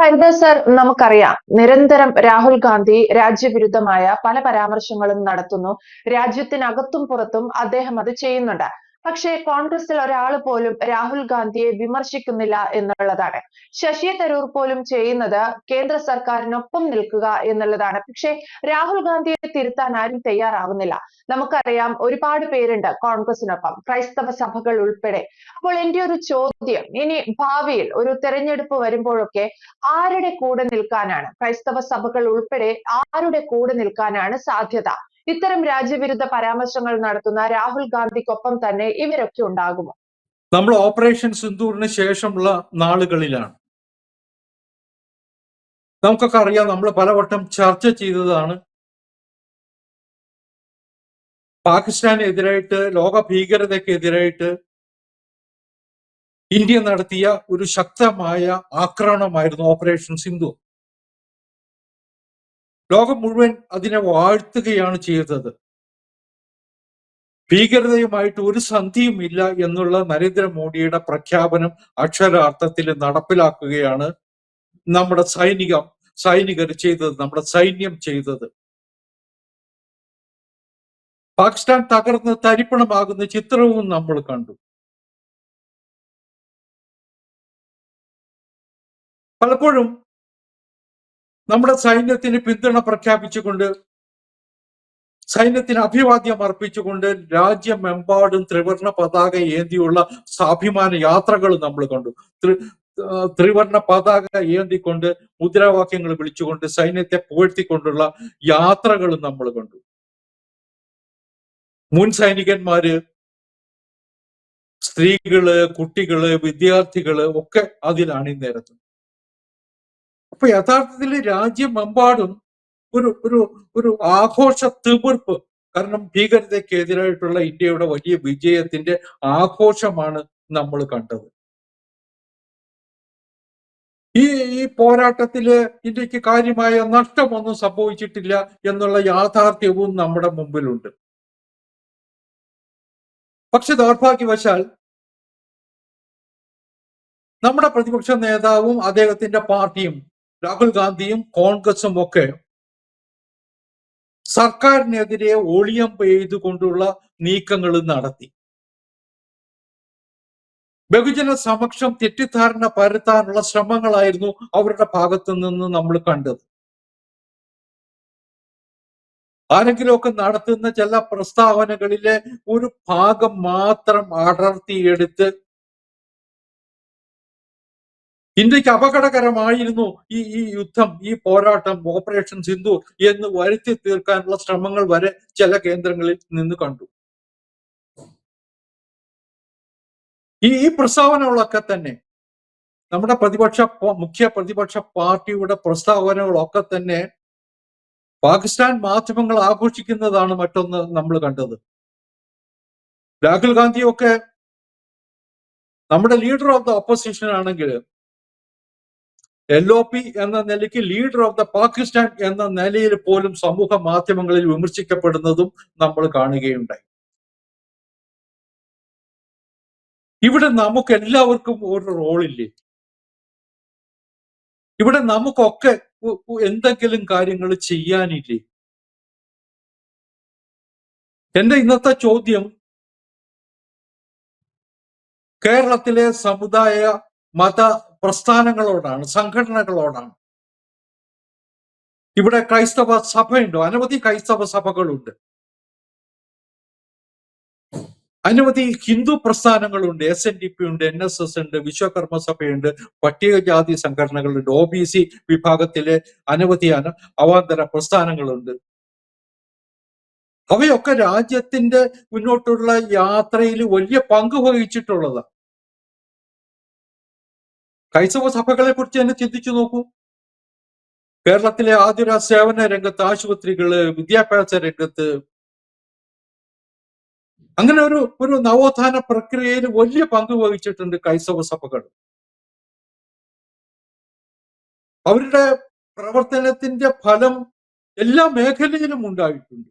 Haridas sir നമുക്കറിയാം. നിരന്തരം രാഹുൽ ഗാന്ധി രാജ്യവിരുദ്ധമായ പല പരാമർശങ്ങളും നടത്തുന്നു. രാജ്യത്തിനകത്തും പുറത്തും അദ്ദേഹം അത് ചെയ്യുന്നുണ്ട്. പക്ഷേ കോൺഗ്രസിൽ ഒരാൾ പോലും രാഹുൽ ഗാന്ധിയെ വിമർശിക്കുന്നില്ല എന്നുള്ളതാണ്. ശശി തരൂർ പോലും ചെയ്യുന്നത് കേന്ദ്ര സർക്കാരിനൊപ്പം നിൽക്കുക എന്നുള്ളതാണ്. പക്ഷേ രാഹുൽ ഗാന്ധിയെ തിരുത്താൻ ആരും തയ്യാറാവുന്നില്ല. നമുക്കറിയാം ഒരുപാട് പേരുണ്ട് കോൺഗ്രസിനൊപ്പം ക്രൈസ്തവ സഭകൾ ഉൾപ്പെടെ. അപ്പോൾ എന്റെ ഒരു ചോദ്യം ഇനി ഭാവിയിൽ ഒരു തെരഞ്ഞെടുപ്പ് വരുമ്പോഴൊക്കെ ആരുടെ കൂടെ നിൽക്കാനാണ്? ക്രൈസ്തവ സഭകൾ ഉൾപ്പെടെ ആരുടെ കൂടെ നിൽക്കാനാണ് സാധ്യത? ഇത്തരം രാജ്യവിരുദ്ധ പരാമർശങ്ങൾ നടത്തുന്ന രാഹുൽ ഗാന്ധിക്കൊപ്പം തന്നെ ഇവരൊക്കെ ഉണ്ടാകുമോ നമ്മൾ ഓപ്പറേഷൻ സിന്ദൂറിന് ശേഷമുള്ള നാളുകളിലാണ്. നമുക്കൊക്കെ അറിയാം നമ്മൾ പലവട്ടം ചർച്ച ചെയ്തതാണ്. പാകിസ്ഥാനെതിരായിട്ട് ലോക ഭീകരതയ്ക്കെതിരായിട്ട് ഇന്ത്യ നടത്തിയ ഒരു ശക്തമായ ആക്രമണമായിരുന്നു ഓപ്പറേഷൻ സിന്ധു. ലോകം മുഴുവൻ അതിനെ വാഴ്ത്തുകയാണ് ചെയ്തത്. ഭീകരതയുമായിട്ട് ഒരു സന്ധിയും ഇല്ല എന്നുള്ള നരേന്ദ്രമോദിയുടെ പ്രഖ്യാപനം അക്ഷരാർത്ഥത്തിൽ നടപ്പിലാക്കുകയാണ് നമ്മുടെ സൈനിക സൈനികർ ചെയ്തത് നമ്മുടെ സൈന്യം ചെയ്തത്. പാകിസ്ഥാൻ തകർന്ന് തരിപ്പണമാകുന്ന ചിത്രവും നമ്മൾ കണ്ടു. പലപ്പോഴും നമ്മുടെ സൈന്യത്തിന് പിന്തുണ പ്രഖ്യാപിച്ചുകൊണ്ട് സൈന്യത്തിന് അഭിവാദ്യം അർപ്പിച്ചുകൊണ്ട് രാജ്യമെമ്പാടും ത്രിവർണ പതാക ഏന്തിയുള്ള സ്വാഭിമാന യാത്രകൾ നമ്മൾ കണ്ടു. ത്രിവർണ പതാക ഏന്തിക്കൊണ്ട് മുദ്രാവാക്യങ്ങൾ വിളിച്ചുകൊണ്ട് സൈന്യത്തെ പുകഴ്ത്തിക്കൊണ്ടുള്ള യാത്രകൾ നമ്മൾ കണ്ടു. മുൻ സൈനികന്മാര് സ്ത്രീകൾ കുട്ടികൾ വിദ്യാർത്ഥികൾ ഒക്കെ അതിൽ അണിനിരത്തും അപ്പൊ യഥാർത്ഥത്തിൽ രാജ്യമെമ്പാടും ഒരു ഒരു ഒരു ആഘോഷ തിമിർപ്പ് കാരണം ഭീകരതയ്ക്കെതിരായിട്ടുള്ള ഇന്ത്യയുടെ വലിയ വിജയത്തിന്റെ ആഘോഷമാണ് നമ്മൾ കണ്ടത്. ഈ ഈ പോരാട്ടത്തിൽ ഇന്ത്യയ്ക്ക് കാര്യമായ നഷ്ടമൊന്നും സംഭവിച്ചിട്ടില്ല എന്നുള്ള യാഥാർത്ഥ്യവും നമ്മുടെ മുമ്പിലുണ്ട്. പക്ഷെ ദൗർഭാഗ്യവശാൽ നമ്മുടെ പ്രതിപക്ഷ നേതാവും അദ്ദേഹത്തിന്റെ പാർട്ടിയും രാഹുൽ ഗാന്ധിയും കോൺഗ്രസും ഒക്കെ സർക്കാരിനെതിരെ ഒളിയം ചെയ്തുകൊണ്ടുള്ള നീക്കങ്ങൾ നടത്തി. ബഹുജന സമക്ഷം തെറ്റിദ്ധാരണ പരത്താനുള്ള ശ്രമങ്ങളായിരുന്നു അവരുടെ ഭാഗത്തു നിന്ന് നമ്മൾ കണ്ടത്. ആരെങ്കിലുമൊക്കെ നടത്തുന്ന ചില പ്രസ്താവനകളിലെ ഒരു ഭാഗം മാത്രം അടർത്തിയെടുത്ത് ഇന്ത്യയ്ക്ക് അപകടകരമായിരുന്നു ഈ ഈ യുദ്ധം ഈ പോരാട്ടം ഓപ്പറേഷൻ സിന്ധു എന്ന് വരുത്തി തീർക്കാനുള്ള ശ്രമങ്ങൾ വരെ ചില കേന്ദ്രങ്ങളിൽ നിന്ന് കണ്ടു. ഈ ഈ പ്രസ്താവനകളൊക്കെ തന്നെ നമ്മുടെ പ്രതിപക്ഷ മുഖ്യ പ്രതിപക്ഷ പാർട്ടിയുടെ പ്രസ്താവനകളൊക്കെ തന്നെ പാകിസ്ഥാൻ മാധ്യമങ്ങൾ ആഘോഷിക്കുന്നതാണ് മറ്റൊന്ന് നമ്മൾ കണ്ടത്. രാഹുൽ ഗാന്ധിയൊക്കെ നമ്മുടെ ലീഡർ ഓഫ് ദ ഓപ്പോസിഷൻ ആണെങ്കിൽ എൽ ഒ പി എന്ന നിലയ്ക്ക് ലീഡർ ഓഫ് ദ പാകിസ്ഥാൻ എന്ന നിലയിൽ പോലും സമൂഹ മാധ്യമങ്ങളിൽ വിമർശിക്കപ്പെടുന്നതും നമ്മൾ കാണുകയുണ്ടായി. ഇവിടെ നമുക്ക് എല്ലാവർക്കും ഒരു റോളില്ലേ ഇവിടെ നമുക്കൊക്കെ എന്തെങ്കിലും കാര്യങ്ങൾ ചെയ്യാനില്ലേ? എന്റെ ഇന്നത്തെ ചോദ്യം കേരളത്തിലെ സമുദായ മത പ്രസ്ഥാനങ്ങളോടാണ് സംഘടനകളോടാണ്. ഇവിടെ ക്രൈസ്തവ സഭയുണ്ട് അനവധി ക്രൈസ്തവ സഭകളുണ്ട്. അനവധി ഹിന്ദു പ്രസ്ഥാനങ്ങളുണ്ട് എസ് എൻ ഡി പി ഉണ്ട് എൻ എസ് എസ് ഉണ്ട് വിശ്വകർമ്മ സഭയുണ്ട് പട്ടികജാതി സംഘടനകളുണ്ട് ഒ ബി സി വിഭാഗത്തിലെ അനവധി അന അവാന്തര പ്രസ്ഥാനങ്ങളുണ്ട്. അവയൊക്കെ രാജ്യത്തിന്റെ മുന്നോട്ടുള്ള യാത്രയിൽ വലിയ പങ്ക് വഹിച്ചിട്ടുള്ളതാണ് ക്രൈസ്തവ സഭകളെ കുറിച്ച് തന്നെ ചിന്തിച്ചു നോക്കൂ. കേരളത്തിലെ ആതുര സേവന രംഗത്ത് ആശുപത്രികൾ വിദ്യാഭ്യാസ രംഗത്ത് അങ്ങനെ ഒരു ഒരു നവോത്ഥാന പ്രക്രിയയിൽ വലിയ പങ്ക് വഹിച്ചിട്ടുണ്ട് ക്രൈസ്തവ സഭകൾ. അവരുടെ പ്രവർത്തനത്തിന്റെ ഫലം എല്ലാ മേഖലയിലും ഉണ്ടായിട്ടുണ്ട്.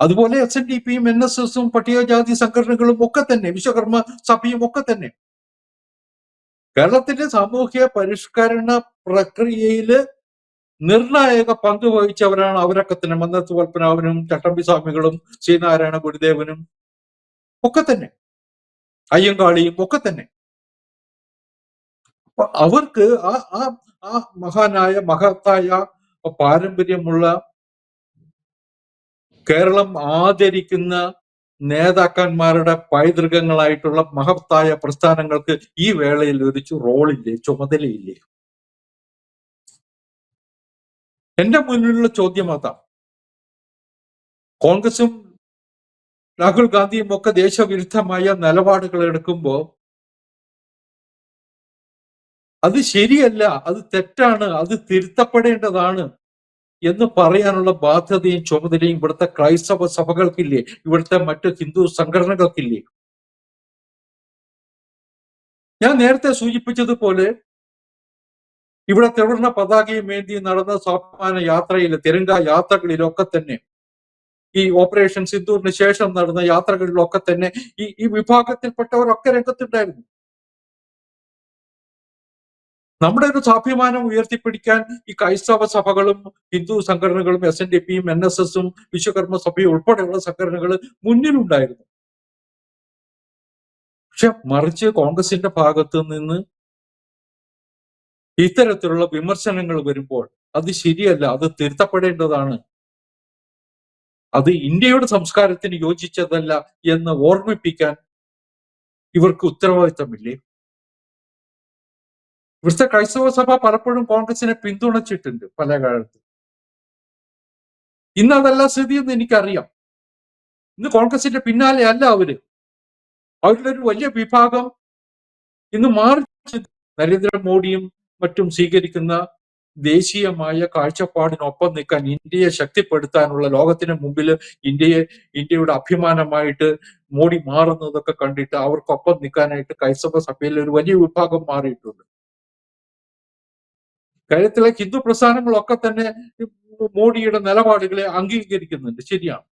അതുപോലെ എസ് എൻ ഡി പിയും എൻ എസ് എസും പട്ടികജാതി സംഘടനകളും ഒക്കെ തന്നെ വിശ്വകർമ്മ സഭയും ഒക്കെ തന്നെ കേരളത്തിന്റെ സാമൂഹ്യ പരിഷ്കരണ പ്രക്രിയയിൽ നിർണായക പങ്ക് വഹിച്ചവരാണ് അവരൊക്കെ തന്നെ. മന്നത്ത് പത്മനാഭനും ചട്ടമ്പി സ്വാമികളും ശ്രീനാരായണ ഗുരുദേവനും ഒക്കെ തന്നെ. അയ്യങ്കാളിയും ഒക്കെ തന്നെ. അവർക്ക് ആ ആ ആ മഹാനായ മഹത്തായ പാരമ്പര്യമുള്ള കേരളം ആദരിക്കുന്ന നേതാക്കന്മാരുടെ പൈതൃകങ്ങളായിട്ടുള്ള മഹത്തായ പ്രസ്ഥാനങ്ങൾക്ക് ഈ വേളയിൽ ഒരു റോളില്ലേ ചുമതലയില്ലേ? എന്റെ മുന്നിലുള്ള ചോദ്യം അതാ. കോൺഗ്രസും രാഹുൽ ഗാന്ധിയും ഒക്കെ ദേശവിരുദ്ധമായ നിലപാടുകൾ എടുക്കുമ്പോൾ അത് ശരിയല്ല അത് തെറ്റാണ് അത് തിരുത്തപ്പെടേണ്ടതാണ്. എന്ന് പറയാനുള്ള ബാധ്യതയും ചുമതലയും ഇവിടുത്തെ ക്രൈസ്തവ സഭകൾക്കില്ലേ? ഇവിടുത്തെ മറ്റ് ഹിന്ദു സംഘടനകൾക്കില്ലേ? ഞാൻ നേരത്തെ സൂചിപ്പിച്ചതുപോലെ ഇവിടെ ത്രിവർണ പതാകയും വേണ്ടി നടന്ന സ്വാഭിമാന യാത്രയിൽ തിരങ്ക യാത്രകളിലൊക്കെ തന്നെ ഈ ഓപ്പറേഷൻ സിന്ദൂറിന് ശേഷം നടന്ന യാത്രകളിലൊക്കെ തന്നെ ഈ ഈ വിഭാഗത്തിൽപ്പെട്ടവരൊക്കെ രംഗത്തുണ്ടായിരുന്നു. നമ്മുടെ ഒരു സ്വാഭിമാനം ഉയർത്തിപ്പിടിക്കാൻ ഈ ക്രൈസ്തവ സഭകളും ഹിന്ദു സംഘടനകളും എസ് എൻ ഡി പിയും എൻ എസ് എസും വിശ്വകർമ്മ സഭയും ഉൾപ്പെടെയുള്ള സംഘടനകൾ മുന്നിലുണ്ടായിരുന്നു. പക്ഷെ മറിച്ച് കോൺഗ്രസിന്റെ ഭാഗത്ത് നിന്ന് ഇത്തരത്തിലുള്ള വിമർശനങ്ങൾ വരുമ്പോൾ അത് ശരിയല്ല അത് തിരുത്തപ്പെടേണ്ടതാണ്. അത് ഇന്ത്യയുടെ സംസ്കാരത്തിന് യോജിച്ചതല്ല എന്ന് ഓർമ്മിപ്പിക്കാൻ ഇവർക്ക് ഉത്തരവാദിത്തമില്ലേ? ഇവിടുത്തെ ക്രൈസ്തവ സഭ പലപ്പോഴും കോൺഗ്രസിനെ പിന്തുണച്ചിട്ടുണ്ട് പല കാലത്ത്. ഇന്ന് അതല്ല സ്ഥിതി എന്ന് എനിക്കറിയാം. ഇന്ന് കോൺഗ്രസിന്റെ പിന്നാലെ അല്ല അവർ. അവരുടെ ഒരു വലിയ വിഭാഗം ഇന്ന് മാറി നരേന്ദ്രമോദിയും മറ്റും സ്വീകരിക്കുന്ന ദേശീയമായ കാഴ്ചപ്പാടിനൊപ്പം നിൽക്കാൻ ഇന്ത്യയെ ശക്തിപ്പെടുത്താനുള്ള ലോകത്തിന് മുമ്പിൽ ഇന്ത്യയെ ഇന്ത്യയുടെ അഭിമാനമായിട്ട് മോഡി മാറുന്നതൊക്കെ കണ്ടിട്ട് അവർക്കൊപ്പം നിൽക്കാനായിട്ട് ക്രൈസ്തവ സഭയിൽ ഒരു വലിയ വിഭാഗം മാറിയിട്ടുണ്ട്. കാര്യത്തിലെ ഹിന്ദു പ്രസ്ഥാനങ്ങളൊക്കെ തന്നെ മോഡിയുടെ നിലപാടുകളെ അംഗീകരിക്കുന്നുണ്ട്. ശരിയാണ്.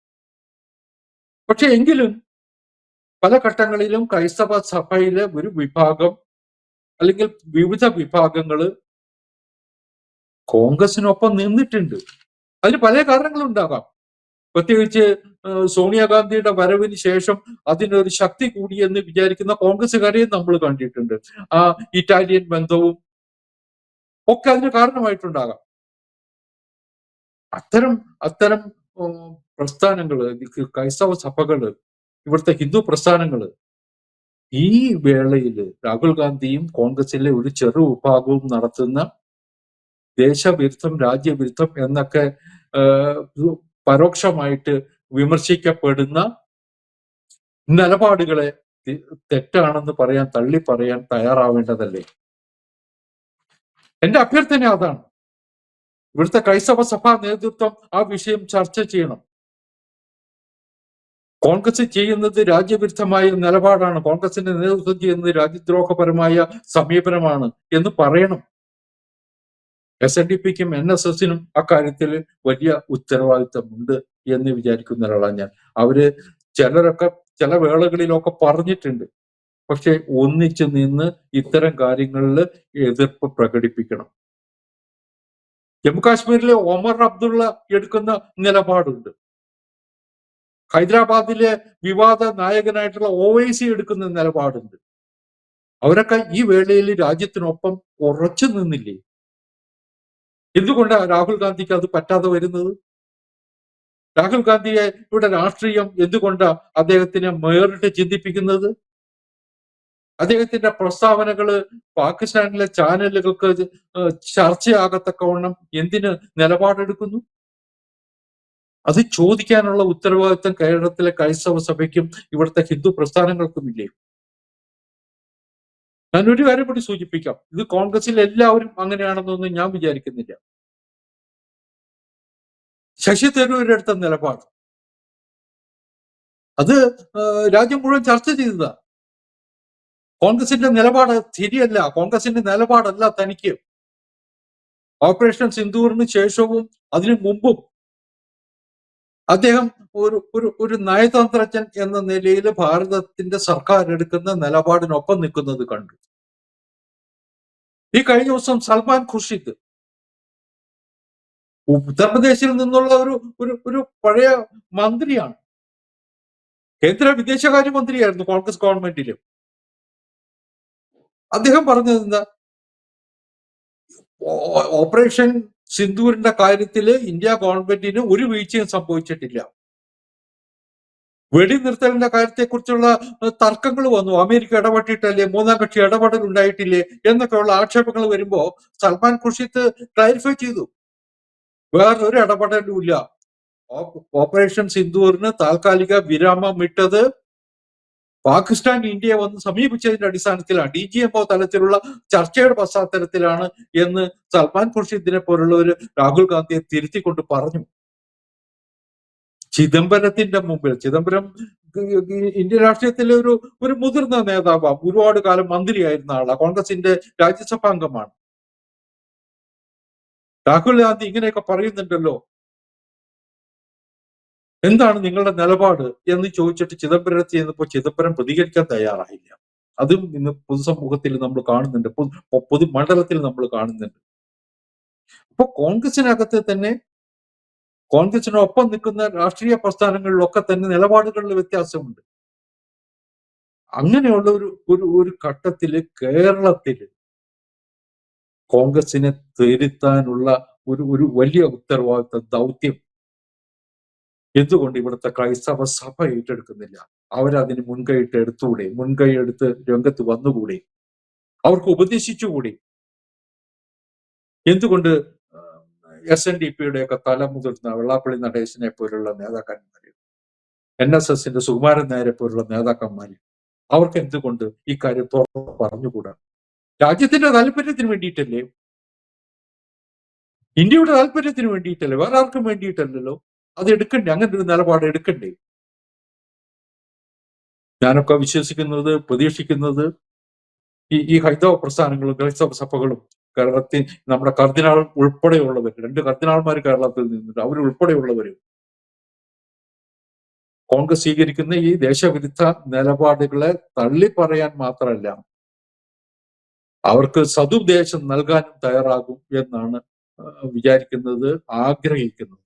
പക്ഷെ എങ്കിലും പല ഘട്ടങ്ങളിലും ക്രൈസ്തവ സഭയിലെ ഒരു വിഭാഗം അല്ലെങ്കിൽ വിവിധ വിഭാഗങ്ങൾ കോൺഗ്രസിനൊപ്പം നിന്നിട്ടുണ്ട്. അതിന് പല കാരണങ്ങളുണ്ടാകാം. പ്രത്യേകിച്ച് സോണിയാഗാന്ധിയുടെ വരവിന് ശേഷം അതിനൊരു ശക്തി കൂടിയെന്ന് വിചാരിക്കുന്ന കോൺഗ്രസ്സുകാരെയും നമ്മൾ കണ്ടിട്ടുണ്ട്. ആ ഇറ്റാലിയൻ ബന്ധവും ഒക്കെ അതിന് കാരണമായിട്ടുണ്ടാകാം. അത്തരം അത്തരം പ്രസ്ഥാനങ്ങൾ ക്രൈസ്തവ സഭകൾ ഇവിടുത്തെ ഹിന്ദു പ്രസ്ഥാനങ്ങൾ ഈ വേളയിൽ രാഹുൽ ഗാന്ധിയും കോൺഗ്രസിലെ ഒരു ചെറു വിഭാഗവും നടത്തുന്ന ദേശവിരുദ്ധം രാജ്യവിരുദ്ധം എന്നൊക്കെ പരോക്ഷമായിട്ട് വിമർശിക്കപ്പെടുന്ന നിലപാടുകളെ തെറ്റാണെന്ന് പറയാൻ തള്ളി പറയാൻ തയ്യാറാവേണ്ടതല്ലേ? എന്റെ അഭ്യർത്ഥന അതാണ്. ഇവിടുത്തെ ക്രൈസ്തവ സഭാ നേതൃത്വം ആ വിഷയം ചർച്ച ചെയ്യണം. കോൺഗ്രസ് ചെയ്യുന്നത് രാജ്യവിരുദ്ധമായ നിലപാടാണ്. കോൺഗ്രസിന്റെ നേതൃത്വം ചെയ്യുന്നത് രാജ്യദ്രോഹപരമായ സമീപനമാണ് എന്ന് പറയണം. എസ് എൻ ഡി പിക്കും എൻ എസ് എസിനും അക്കാര്യത്തിൽ വലിയ ഉത്തരവാദിത്തമുണ്ട് എന്ന് വിചാരിക്കുന്ന ഒരാളാണ് ഞാൻ. അവർ ചിലരൊക്കെ ചില വേളകളിലൊക്കെ പറഞ്ഞിട്ടുണ്ട്. പക്ഷെ ഒന്നിച്ചു നിന്ന് ഇത്തരം കാര്യങ്ങളിൽ എതിർപ്പ് പ്രകടിപ്പിക്കണം. ജമ്മു കാശ്മീരിലെ ഒമർ അബ്ദുള്ള എടുക്കുന്ന നിലപാടുണ്ട്. ഹൈദരാബാദിലെ വിവാദ നായകനായിട്ടുള്ള ഒവൈസി എടുക്കുന്ന നിലപാടുണ്ട്. അവരൊക്കെ ഈ വേളയിൽ രാജ്യത്തിനൊപ്പം ഉറച്ചു നിന്നില്ലേ? എന്തുകൊണ്ടാണ് രാഹുൽ ഗാന്ധിക്ക് അത് പറ്റാതെ വരുന്നത്? രാഹുൽ ഗാന്ധിയെ ഇവിടെ രാഷ്ട്രീയം എന്തുകൊണ്ടാണ് അദ്ദേഹത്തിനെ മേറിട്ട് ചിന്തിപ്പിക്കുന്നത്? അദ്ദേഹത്തിന്റെ പ്രസ്താവനകൾ പാകിസ്ഥാനിലെ ചാനലുകൾക്ക് ചർച്ചയാകത്തക്കവണ്ണം എന്തിന് നിലപാടെടുക്കുന്നു? അത് ചോദിക്കാനുള്ള ഉത്തരവാദിത്തം കേരളത്തിലെ ക്രൈസ്തവ സഭയ്ക്കും ഇവിടുത്തെ ഹിന്ദു പ്രസ്ഥാനങ്ങൾക്കും ഇല്ലേ ഞാൻ ഒരു കാര്യം കൂടി സൂചിപ്പിക്കാം. ഇത് കോൺഗ്രസിൽ എല്ലാവരും അങ്ങനെയാണെന്നൊന്നും ഞാൻ വിചാരിക്കുന്നില്ല. ശശി തരൂരെടുത്ത നിലപാട്. അത് രാജ്യം മുഴുവൻ ചർച്ച ചെയ്തതാ. കോൺഗ്രസിന്റെ നിലപാട് ശരിയല്ല. കോൺഗ്രസിന്റെ നിലപാടല്ല തനിക്ക്. ഓപ്പറേഷൻ സിന്ദൂറിന് ശേഷവും അതിനു മുമ്പും അദ്ദേഹം ഒരു ഒരു ഒരു നയതന്ത്രജ്ഞൻ എന്ന നിലയിൽ ഭാരതത്തിന്റെ സർക്കാർ എടുക്കുന്ന നിലപാടിനൊപ്പം നിൽക്കുന്നത് കണ്ടു. ഈ കഴിഞ്ഞ ദിവസം സൽമാൻ ഖുർഷിദ് ഉത്തർപ്രദേശിൽ നിന്നുള്ള ഒരു ഒരു ഒരു പഴയ മന്ത്രിയാണ്. കേന്ദ്ര വിദേശകാര്യമന്ത്രിയായിരുന്നു കോൺഗ്രസ് ഗവൺമെന്റിൽ. അദ്ദേഹം പറഞ്ഞത് എന്താ? ഓപ്പറേഷൻ സിന്ധൂരിന്റെ കാര്യത്തിൽ ഇന്ത്യ ഗവൺമെന്റിന് ഒരു വീഴ്ചയും സംഭവിച്ചിട്ടില്ല. വെടിനിർത്തലിന്റെ കാര്യത്തെക്കുറിച്ചുള്ള തർക്കങ്ങൾ വന്നു. അമേരിക്ക ഇടപെട്ടിട്ടല്ലേ? മൂന്നാം കക്ഷി ഇടപെടൽ ഉണ്ടായിട്ടില്ലേ? എന്നൊക്കെയുള്ള ആക്ഷേപങ്ങൾ വരുമ്പോ സൽമാൻ ഖുർഷിത്ത് ക്ലാരിഫൈ ചെയ്തു. വേറൊരു ഇടപെടലും ഇല്ല. ഓപ്പറേഷൻ സിന്ദൂറിന് താൽക്കാലിക വിരാമം ഇട്ടത് പാകിസ്ഥാൻ ഇന്ത്യയെ വന്ന് സമീപിച്ചതിന്റെ അടിസ്ഥാനത്തിലാണ് ഡി ജി എംഒ തലത്തിലുള്ള ചർച്ചയുടെ പശ്ചാത്തലത്തിലാണ് എന്ന് സൽമാൻ ഖുർഷിദിനെ പോലുള്ളവർ രാഹുൽ ഗാന്ധിയെ തിരുത്തിക്കൊണ്ട് പറഞ്ഞു. ചിദംബരത്തിന്റെ മുമ്പിൽ ചിദംബരം ഇന്ത്യൻ രാഷ്ട്രീയത്തിലെ ഒരു ഒരു മുതിർന്ന നേതാവാണ് ഒരുപാട് കാലം മന്ത്രിയായിരുന്ന ആളാണ് കോൺഗ്രസിന്റെ രാജ്യസഭാംഗമാണ് രാഹുൽ ഗാന്ധി ഇങ്ങനെയൊക്കെ പറയുന്നുണ്ടല്ലോ. എന്താണ് നിങ്ങളുടെ നിലപാട് എന്ന് ചോദിച്ചിട്ട് ചിദംബരത്ത് ചെയ്യുന്നപ്പോൾ ചിദംബരം പ്രതികരിക്കാൻ തയ്യാറായില്ല. അതും ഇന്ന് പൊതുസമൂഹത്തിൽ നമ്മൾ കാണുന്നുണ്ട്. പൊതു പൊതുമണ്ഡലത്തിൽ നമ്മൾ കാണുന്നുണ്ട്. അപ്പൊ കോൺഗ്രസിനകത്ത് തന്നെ കോൺഗ്രസിനൊപ്പം നിൽക്കുന്ന രാഷ്ട്രീയ പ്രസ്ഥാനങ്ങളിലൊക്കെ തന്നെ നിലപാടുകളിൽ വ്യത്യാസമുണ്ട്. അങ്ങനെയുള്ള ഒരു ഒരു ഒരു ഘട്ടത്തിൽ കേരളത്തിൽ കോൺഗ്രസിനെ തിരുത്താനുള്ള ഒരു ഒരു വലിയ ഉത്തരവാദിത്ത ദൗത്യം എന്തുകൊണ്ട് ഇവിടുത്തെ ക്രൈസ്തവ സഭ ഏറ്റെടുക്കുന്നില്ല? അവരതിന് മുൻകൈയിട്ട് എടുത്തുകൂടെ? മുൻകൈ എടുത്ത് രംഗത്ത് വന്നുകൂടെ? അവർക്ക് ഉപദേശിച്ചുകൂടി? എന്തുകൊണ്ട് എസ് എൻ ഡി പിയുടെ ഒക്കെ തല മുതിർന്ന വെള്ളാപ്പള്ളി നടേശനെ പോലുള്ള നേതാക്കന്മാർ എൻ എസ് എസിന്റെ സുകുമാരൻ നായരെ പോലുള്ള നേതാക്കന്മാർ അവർക്ക് എന്തുകൊണ്ട് ഈ കാര്യം തുറന്ന് പറഞ്ഞുകൂടാ? രാജ്യത്തിന്റെ താല്പര്യത്തിന് വേണ്ടിയിട്ടല്ലേ? ഇന്ത്യയുടെ താല്പര്യത്തിന് വേണ്ടിയിട്ടല്ലേ? വേറെ ആർക്കും വേണ്ടിയിട്ടല്ലല്ലോ? അത് എടുക്കണ്ടേ? അങ്ങനെ ഒരു നിലപാട് എടുക്കണ്ടേ? ഞാനൊക്കെ വിശ്വസിക്കുന്നത് പ്രതീക്ഷിക്കുന്നത് ഈ ഈ ഹൈന്ദവ പ്രസ്ഥാനങ്ങളും ക്രൈസ്തവ സഭകളും കേരളത്തിൽ നമ്മുടെ കർദിനാൾ ഉൾപ്പെടെയുള്ളവർ രണ്ട് കർദിനാൾമാർ കേരളത്തിൽ നിന്നുണ്ട്. അവർ ഉൾപ്പെടെയുള്ളവർ കോൺഗ്രസ് സ്വീകരിക്കുന്ന ഈ ദേശവിരുദ്ധ നിലപാടുകളെ തള്ളി പറയാൻ മാത്രമല്ല അവർക്ക് സതുപദേശം നൽകാനും തയ്യാറാകും എന്നാണ് വിചാരിക്കുന്നത് ആഗ്രഹിക്കുന്നത്.